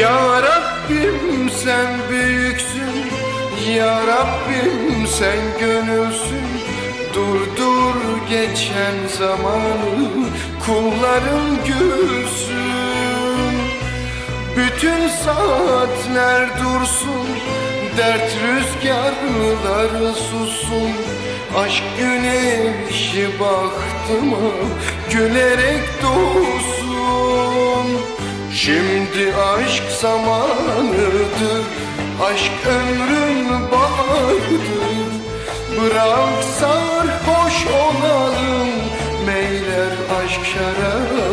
Ya Rabbim sen büyüksün Ya Rabbim sen gönülsün. Durdur geçen zamanı Kulların gülsün. Bütün saatler dursun Dert rüzgarları sussun. Aşk güneşi baktıma Gülerek doğsun Şimdi aşk zamanıdır Aşk ömrün baharıdır. Bırak sarhoş olalım Meyler aşk şarabı.